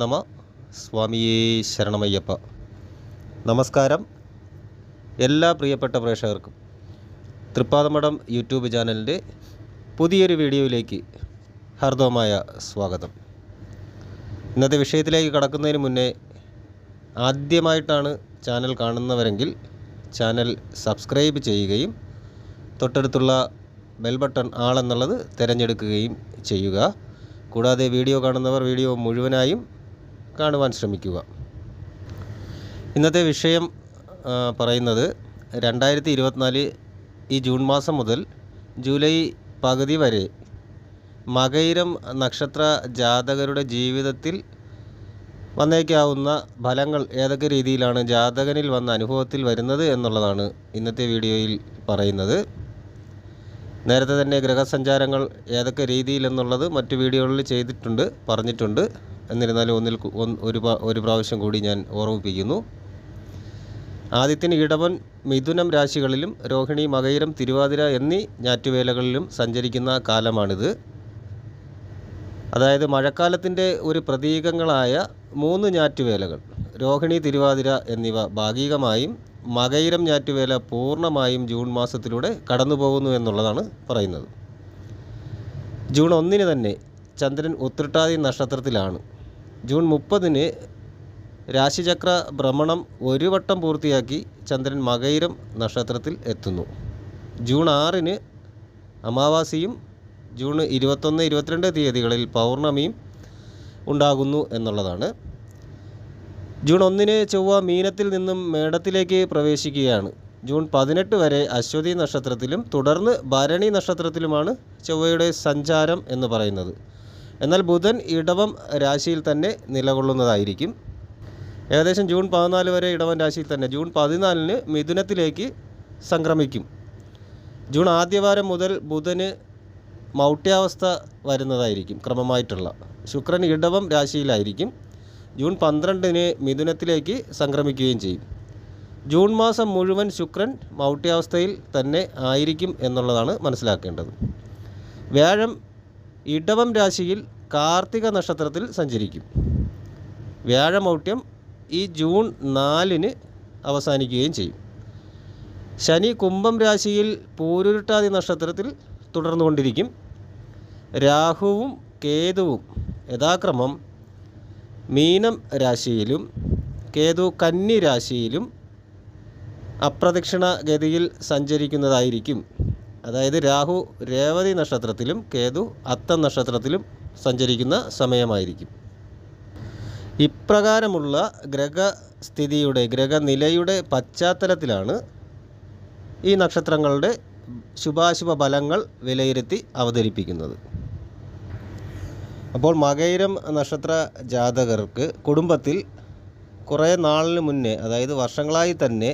നമ. സ്വാമിയേ ശരണമയ്യപ്പ. നമസ്കാരം എല്ലാ പ്രിയപ്പെട്ട പ്രേക്ഷകർക്കും. തൃപ്പാദമഠം യൂട്യൂബ് ചാനലിന്റെ പുതിയൊരു വീഡിയോയിലേക്ക് ഹർദവമായ സ്വാഗതം. ഇന്നത്തെ വിഷയത്തിലേക്ക് കടക്കുന്നതിന് മുന്നേ ആദ്യമായിട്ടാണ് ചാനൽ കാണുന്നവരെങ്കിൽ ചാനൽ സബ്സ്ക്രൈബ് ചെയ്യുകയും തൊട്ടടുത്തുള്ള ബെൽ ബട്ടൺ ആളെന്നുള്ളത് തിരഞ്ഞെടുക്കുകയും ചെയ്യുക. കൂടാതെ വീഡിയോ കാണുന്നവർ വീഡിയോ മുഴുവനായും കാണുവാൻ ശ്രമിക്കുക. ഇന്നത്തെ വിഷയം പറയുന്നത് രണ്ടായിരത്തി ഇരുപത്തിനാല് ഈ ജൂൺ മാസം മുതൽ ജൂലൈ പകുതി വരെ മകയിരം നക്ഷത്ര ജാതകരുടെ ജീവിതത്തിൽ വന്നേക്കാവുന്ന ഫലങ്ങൾ ഏതൊക്കെ രീതിയിലാണ് ജാതകനിൽ വന്ന അനുഭവത്തിൽ വരുന്നത് എന്നുള്ളതാണ് ഇന്നത്തെ വീഡിയോയിൽ പറയുന്നത്. നേരത്തെ തന്നെ ഗ്രഹസഞ്ചാരങ്ങൾ ഏതൊക്കെ രീതിയിലെന്നുള്ളത് മറ്റു വീഡിയോകളിൽ ചെയ്തിട്ടുണ്ട് പറഞ്ഞിട്ടുണ്ട്. എന്നിരുന്നാലും ഒന്നിൽ ഒരു ഒരു പ്രാവശ്യം കൂടി ഞാൻ ഓർമ്മിപ്പിക്കുന്നു. ആദിത്യന് ഇടവൻ മിഥുനം രാശികളിലും രോഹിണി മകയിരം തിരുവാതിര എന്നീ ഞാറ്റുവേലകളിലും സഞ്ചരിക്കുന്ന കാലമാണിത്. അതായത് മഴക്കാലത്തിന്റെ ഒരു പ്രതീകങ്ങളായ മൂന്ന് ഞാറ്റുവേലകൾ രോഹിണി തിരുവാതിര എന്നിവ ഭാഗികമായും മകയിരം ഞാറ്റുവേല പൂർണമായും ജൂൺ മാസത്തിലൂടെ കടന്നു പോകുന്നു എന്നുള്ളതാണ് പറയുന്നത്. ജൂൺ ഒന്നിന് തന്നെ ചന്ദ്രൻ ഉത്രട്ടാതി നക്ഷത്രത്തിലാണ് ജൂൺ മുപ്പതിന് രാശിചക്ര ഭ്രമണം ഒരു വട്ടം പൂർത്തിയാക്കി ചന്ദ്രൻ മകയിരം നക്ഷത്രത്തിൽ എത്തുന്നു. ജൂൺ ആറിന് അമാവാസിയും ജൂൺ ഇരുപത്തൊന്ന് ഇരുപത്തിരണ്ട് തീയതികളിൽ പൗർണമിയും ഉണ്ടാകുന്നു എന്നുള്ളതാണ്. ജൂൺ ഒന്നിന് ചൊവ്വ മീനത്തിൽ നിന്നും മേടത്തിലേക്ക് പ്രവേശിക്കുകയാണ്. ജൂൺ പതിനെട്ട് വരെ അശ്വതി നക്ഷത്രത്തിലും തുടർന്ന് ഭരണി നക്ഷത്രത്തിലുമാണ് ചൊവ്വയുടെ സഞ്ചാരം എന്ന് പറയുന്നത്. എന്നാൽ ബുധൻ ഇടവം രാശിയിൽ തന്നെ നിലകൊള്ളുന്നതായിരിക്കും. ഏകദേശം ജൂൺ പതിനാല് വരെ ഇടവം രാശിയിൽ തന്നെ. ജൂൺ പതിനാലിന് മിഥുനത്തിലേക്ക് സംക്രമിക്കും. ജൂൺ ആദ്യവാരം മുതൽ ബുധന് മൗട്ട്യാവസ്ഥ വരുന്നതായിരിക്കും ക്രമമായിട്ടുള്ള. ശുക്രൻ ഇടവം രാശിയിലായിരിക്കും. ജൂൺ പന്ത്രണ്ടിന് മിഥുനത്തിലേക്ക് സംക്രമിക്കുകയും ചെയ്യും. ജൂൺ മാസം മുഴുവൻ ശുക്രൻ മൗട്ട്യാവസ്ഥയിൽ തന്നെ ആയിരിക്കും എന്നുള്ളതാണ് മനസ്സിലാക്കേണ്ടത്. വ്യാഴം ഇടവം രാശിയിൽ കാർത്തിക നക്ഷത്രത്തിൽ സഞ്ചരിക്കും. വ്യാഴമൗട്യം ഈ ജൂൺ നാലിന് അവസാനിക്കുകയും ചെയ്യും. ശനി കുംഭം രാശിയിൽ പൂരുരുട്ടാതി നക്ഷത്രത്തിൽ തുടർന്നുകൊണ്ടിരിക്കും. രാഹുവും കേതുവും യഥാക്രമം മീനം രാശിയിലും കേതു കന്നി രാശിയിലും അപ്രദക്ഷിണ ഗതിയിൽ സഞ്ചരിക്കുന്നതായിരിക്കും. അതായത് രാഹു രേവതി നക്ഷത്രത്തിലും കേതു അത്തം നക്ഷത്രത്തിലും സഞ്ചരിക്കുന്ന സമയമായിരിക്കും. ഇപ്രകാരമുള്ള ഗ്രഹസ്ഥിതിയുടെ ഗ്രഹനിലയുടെ പശ്ചാത്തലത്തിലാണ് ഈ നക്ഷത്രങ്ങളുടെ ശുഭാശുഭ ഫലങ്ങൾ വിലയിരുത്തി അവതരിപ്പിക്കുന്നത്. അപ്പോൾ മകൈരം നക്ഷത്ര ജാതകർക്ക് കുടുംബത്തിൽ കുറേ നാളിന് മുന്നേ അതായത് വർഷങ്ങളായി തന്നെ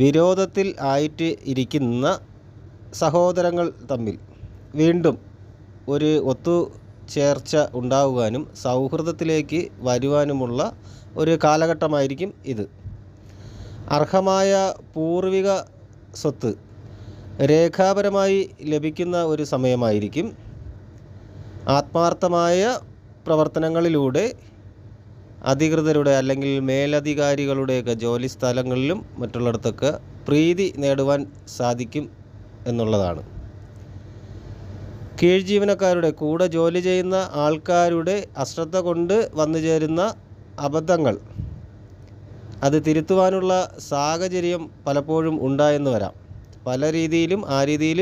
വിരോധത്തിൽ ആയിട്ട് ഇരിക്കുന്ന സഹോദരങ്ങൾ തമ്മിൽ വീണ്ടും ഒരു ഒത്തു ചേർച്ച ഉണ്ടാവുവാനും സൗഹൃദത്തിലേക്ക് വരുവാനുമുള്ള ഒരു കാലഘട്ടമായിരിക്കും ഇത്. അർഹമായ പൂർവിക സ്വത്ത് രേഖാപരമായി ലഭിക്കുന്ന ഒരു സമയമായിരിക്കും ആത്മാർത്ഥമായ പ്രവർത്തനങ്ങളിലൂടെ അധികൃതരുടെ അല്ലെങ്കിൽ മേലധികാരികളുടെയൊക്കെ ജോലി സ്ഥലങ്ങളിലും മറ്റുള്ളിടത്തൊക്കെ പ്രീതി നേടുവാൻ സാധിക്കും എന്നുള്ളതാണ്. കീഴ് ജീവനക്കാരുടെ കൂടെ ജോലി ചെയ്യുന്ന ആൾക്കാരുടെ അശ്രദ്ധ കൊണ്ട് വന്നു ചേരുന്ന അബദ്ധങ്ങൾ. അത് തിരുത്തുവാനുള്ള സാഹചര്യം പലപ്പോഴും ഉണ്ടായെന്ന് വരാം. പല രീതിയിലും ആ രീതിയിൽ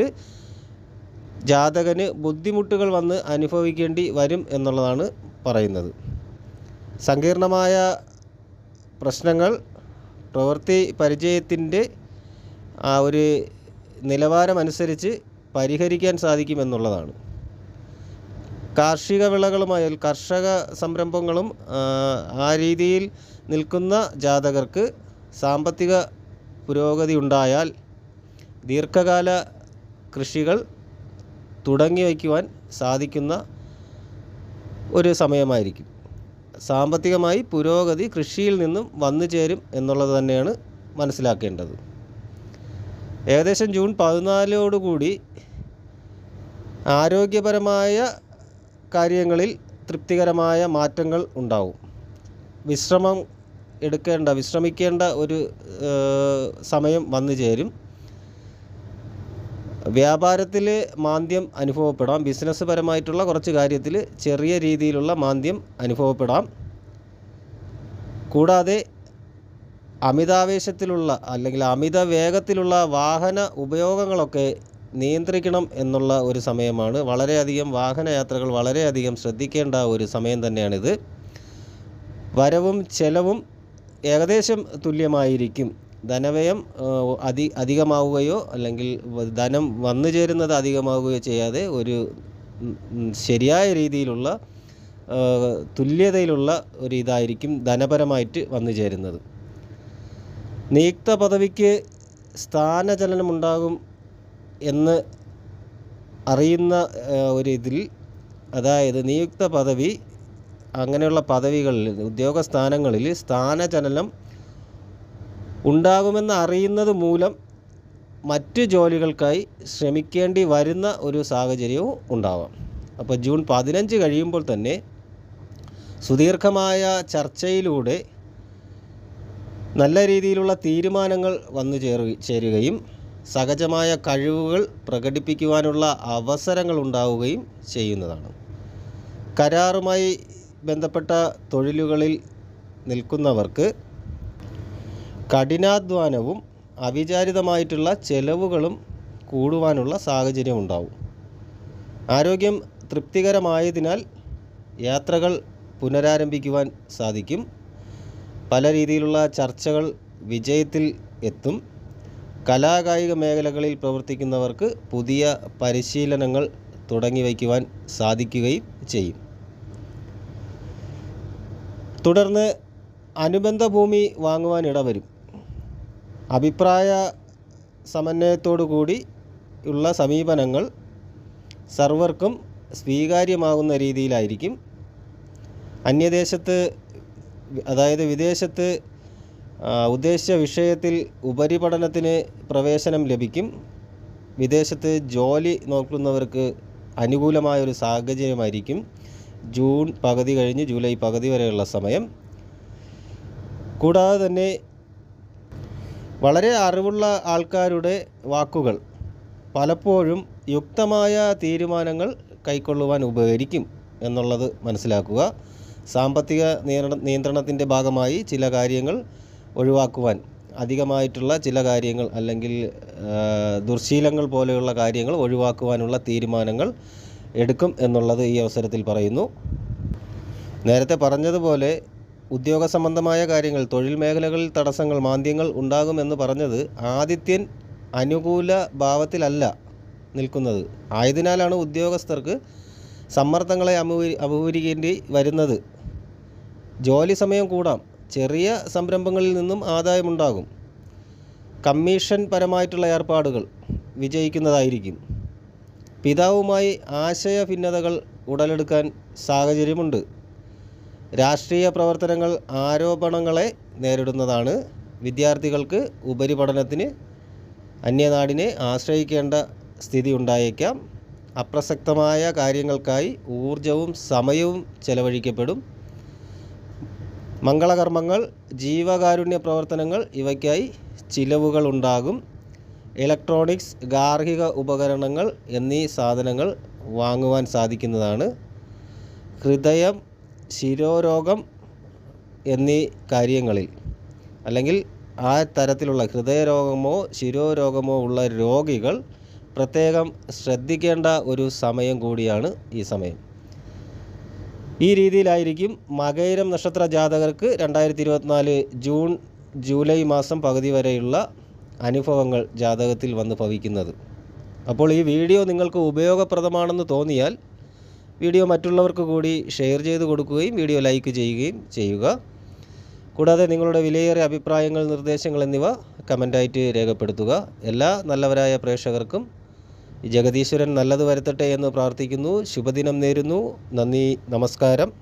ജാതകന് ബുദ്ധിമുട്ടുകൾ വന്ന് അനുഭവിക്കേണ്ടി വരും എന്നുള്ളതാണ് പറയുന്നത്. സങ്കീർണമായ പ്രശ്നങ്ങൾ പ്രവൃത്തി പരിചയത്തിന്റെ ആ ഒരു നിലവാരമനുസരിച്ച് പരിഹരിക്കാൻ സാധിക്കുമെന്നുള്ളതാണ്. കാർഷിക വിളകളുമായി കർഷക സംരംഭങ്ങളും ആ, രീതിയിൽ നിൽക്കുന്ന ജാതകർക്ക് സാമ്പത്തിക പുരോഗതി ഉണ്ടായാൽ ദീർഘകാല കൃഷികൾ തുടങ്ങി വയ്ക്കുവാൻ സാധിക്കുന്ന ഒരു സമയമായിരിക്കും. സാമ്പത്തികമായി പുരോഗതി കൃഷിയിൽ നിന്നും വന്നു ചേരും എന്നുള്ളത് തന്നെയാണ് മനസ്സിലാക്കേണ്ടത്. ഏകദേശം ജൂൺ പതിനാലോടുകൂടി ആരോഗ്യപരമായ കാര്യങ്ങളിൽ തൃപ്തികരമായ മാറ്റങ്ങൾ ഉണ്ടാവും. വിശ്രമം എടുക്കേണ്ട വിശ്രമിക്കേണ്ട ഒരു സമയം വന്നു ചേരും. വ്യാപാരത്തിൽ മാന്ദ്യം അനുഭവപ്പെടാം. ബിസിനസ് പരമായിട്ടുള്ള കുറച്ച് കാര്യത്തിൽ ചെറിയ രീതിയിലുള്ള മാന്ദ്യം അനുഭവപ്പെടാം. കൂടാതെ അമിതാവേശത്തിലുള്ള അല്ലെങ്കിൽ അമിത വേഗത്തിലുള്ള വാഹന ഉപയോഗങ്ങളൊക്കെ നിയന്ത്രിക്കണം എന്നുള്ള ഒരു സമയമാണ്. വളരെയധികം വാഹനയാത്രകൾ വളരെയധികം ശ്രദ്ധിക്കേണ്ട ഒരു സമയം തന്നെയാണിത്. വരവും ചെലവും ഏകദേശം തുല്യമായിരിക്കും. ധനവ്യയം അധി അധികമാവുകയോ അല്ലെങ്കിൽ ധനം വന്നു ചേരുന്നത് അധികമാവുകയോ ചെയ്യാതെ ഒരു ശരിയായ രീതിയിലുള്ള തുല്യതയിലുള്ള ഒരു ഇതായിരിക്കും ധനപരമായിട്ട് വന്നു ചേരുന്നത്. നിയുക്ത പദവിക്ക് സ്ഥാനചലനമുണ്ടാകും എന്ന് അറിയുന്ന ഒരിതിൽ അതായത് നിയുക്ത പദവി അങ്ങനെയുള്ള പദവികളിൽ ഉദ്യോഗസ്ഥാനങ്ങളിൽ സ്ഥാനചലനം ഉണ്ടാകുമെന്ന് അറിയുന്നത് മൂലം മറ്റ് ജോലികൾക്കായി ശ്രമിക്കേണ്ടി വരുന്ന ഒരു സാഹചര്യവും ഉണ്ടാവാം. അപ്പോൾ ജൂൺ പതിനഞ്ച് കഴിയുമ്പോൾ തന്നെ സുദീർഘമായ ചർച്ചയിലൂടെ നല്ല രീതിയിലുള്ള തീരുമാനങ്ങൾ വന്നു ചേരു ചേരുകയും സഹജമായ കഴിവുകൾ പ്രകടിപ്പിക്കുവാനുള്ള അവസരങ്ങൾ ഉണ്ടാവുകയും ചെയ്യുന്നതാണ്. കരാറുമായി ബന്ധപ്പെട്ട തൊഴിലുകളിൽ നിൽക്കുന്നവർക്ക് കഠിനാധ്വാനവും അവിചാരിതമായിട്ടുള്ള ചെലവുകളും കൂടുവാനുള്ള സാഹചര്യം ഉണ്ടാവും. ആരോഗ്യം തൃപ്തികരമായതിനാൽ യാത്രകൾ പുനരാരംഭിക്കുവാൻ സാധിക്കും. പല രീതിയിലുള്ള ചർച്ചകൾ വിജയത്തിൽ എത്തും. കലാകായിക മേഖലകളിൽ പ്രവർത്തിക്കുന്നവർക്ക് പുതിയ പരിശീലനങ്ങൾ തുടങ്ങി വയ്ക്കുവാൻ സാധിക്കുകയും ചെയ്യും. തുടർന്ന് അനുബന്ധ ഭൂമി വാങ്ങുവാൻ ഇടവരും. അഭിപ്രായ സമന്വയത്തോടു കൂടി ഉള്ള സമീപനങ്ങൾ സർവർക്കും സ്വീകാര്യമാകുന്ന രീതിയിലായിരിക്കും. അന്യദേശത്ത് അതായത് വിദേശത്ത് ഉദ്ദേശ ഉദ്ദേശിച്ച വിഷയത്തിൽ ഉപരിപഠനത്തിന് പ്രവേശനം ലഭിക്കും. വിദേശത്ത് ജോലി നോക്കുന്നവർക്ക് അനുകൂലമായ ഒരു സാഹചര്യമായിരിക്കും. ജൂൺ പകുതി കഴിഞ്ഞ് ജൂലൈ പകുതി വരെയുള്ള സമയം. കൂടാതെ തന്നെ വളരെ അറിവുള്ള ആൾക്കാരുടെ വാക്കുകൾ പലപ്പോഴും യുക്തമായ തീരുമാനങ്ങൾ കൈക്കൊള്ളുവാൻ ഉപകരിക്കും എന്നുള്ളത് മനസ്സിലാക്കുക. സാമ്പത്തിക നിയന്ത്രണ നിയന്ത്രണത്തിന്റെ ഭാഗമായി ചില കാര്യങ്ങൾ ഒഴിവാക്കുവാൻ അധികമായിട്ടുള്ള ചില കാര്യങ്ങൾ അല്ലെങ്കിൽ ദുർശീലങ്ങൾ പോലെയുള്ള കാര്യങ്ങൾ ഒഴിവാക്കുവാനുള്ള തീരുമാനങ്ങൾ എടുക്കും എന്നുള്ളത് ഈ അവസരത്തിൽ പറയുന്നു. നേരത്തെ പറഞ്ഞതുപോലെ ഉദ്യോഗ സംബന്ധമായ കാര്യങ്ങൾ തൊഴിൽ മേഖലകളിൽ തടസ്സങ്ങൾ മാന്ദ്യങ്ങൾ ഉണ്ടാകുമെന്ന് പറഞ്ഞത് ആദിത്യൻ അനുകൂല ഭാവത്തിലല്ല നിൽക്കുന്നത്. ആയതിനാലാണ് ഉദ്യോഗസ്ഥർക്ക് സമ്മർദ്ദങ്ങളെ അഭിമുഖീകരിക്കേണ്ടി വരുന്നത്. ജോലി സമയം കൂടാം. ചെറിയ സംരംഭങ്ങളിൽ നിന്നും ആദായമുണ്ടാകും. കമ്മീഷൻ പരമായിട്ടുള്ള ഏർപ്പാടുകൾ വിജയിക്കുന്നതായിരിക്കും. പിതാവുമായി ആശയ ഭിന്നതകൾ ഉടലെടുക്കാൻ സാഹചര്യമുണ്ട്. രാഷ്ട്രീയ പ്രവർത്തനങ്ങൾ ആരോപണങ്ങളെ നേരിടുന്നതാണ്. വിദ്യാർത്ഥികൾക്ക് ഉപരിപഠനത്തിന് അന്യനാടിനെ ആശ്രയിക്കേണ്ട സ്ഥിതി ഉണ്ടായേക്കാം. അപ്രസക്തമായ കാര്യങ്ങൾക്കായി ഊർജവും സമയവും ചെലവഴിക്കപ്പെടും. മംഗളകർമ്മങ്ങൾ ജീവകാരുണ്യ പ്രവർത്തനങ്ങൾ ഇവയ്ക്കായി ചിലവുകൾ ഉണ്ടാകും ഇലക്ട്രോണിക്സ് ഗാർഹിക ഉപകരണങ്ങൾ എന്നീ സാധനങ്ങൾ വാങ്ങുവാൻ സാധിക്കുന്നതാണ്. ഹൃദയം ശിരോരോഗം എന്നീ കാര്യങ്ങളിൽ അല്ലെങ്കിൽ ആ തരത്തിലുള്ള ഹൃദയരോഗമോ ശിരോരോഗമോ ഉള്ള രോഗികൾ പ്രത്യേകം ശ്രദ്ധിക്കേണ്ട ഒരു സമയം കൂടിയാണ് ഈ സമയം. ഈ രീതിയിലായിരിക്കും മകൈരം നക്ഷത്ര ജാതകർക്ക് രണ്ടായിരത്തി ഇരുപത്തിനാല് ജൂൺ ജൂലൈ മാസം പകുതി വരെയുള്ള അനുഭവങ്ങൾ ജാതകത്തിൽ വന്ന് ഭവിക്കുന്നത്. അപ്പോൾ ഈ വീഡിയോ നിങ്ങൾക്ക് ഉപയോഗപ്രദമാണെന്ന് തോന്നിയാൽ വീഡിയോ മറ്റുള്ളവർക്ക് കൂടി ഷെയർ ചെയ്ത് കൊടുക്കുകയും വീഡിയോ ലൈക്ക് ചെയ്യുകയും ചെയ്യുക. കൂടാതെ നിങ്ങളുടെ വിലയേറിയ അഭിപ്രായങ്ങൾ നിർദ്ദേശങ്ങൾ എന്നിവ കമന്റായിട്ട് രേഖപ്പെടുത്തുക. എല്ലാ നല്ലവരായ പ്രേക്ഷകർക്കും ജഗദീശ്വരൻ നല്ലത് വരുത്തട്ടെ എന്ന് പ്രാർത്ഥിക്കുന്നു. ശുഭദിനം നേരുന്നു. നന്ദി. നമസ്കാരം.